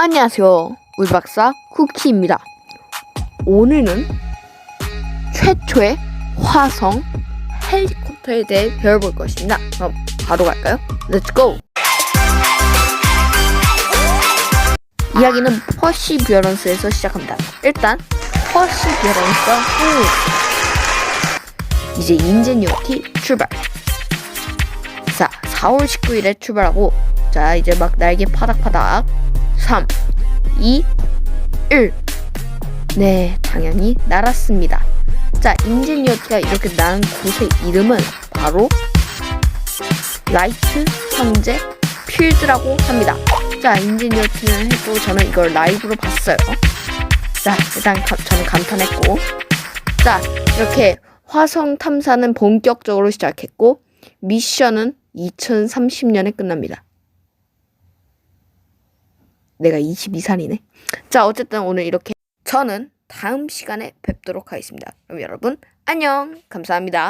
안녕하세요. 울박사 쿠키입니다. 오늘은 최초의 화성 헬리콥터에 대해 배워볼 것입니다. 그럼 바로 갈까요? Go! 이야기는 퍼시비어런스에서 시작합니다. 일단 퍼시비어런스가 후 이제 인제니어티 출발. 자, 4월 19일에 출발하고 자, 이제 막 날개 파닥파닥 3, 2, 1. 네, 당연히 날았습니다. 자, 인제니어티가 이렇게 나는 곳의 이름은 바로 라이트 형제 필드라고 합니다. 자, 인제니어티는 했고 저는 이걸 라이브로 봤어요. 자, 일단 가- 저는 감탄했고 자, 이렇게 화성 탐사는 본격적으로 시작했고 미션은 2030년에 끝납니다. 내가 22살이네. 자, 어쨌든 오늘 이렇게 저는 다음 시간에 뵙도록 하겠습니다. 그럼 여러분 안녕. 감사합니다.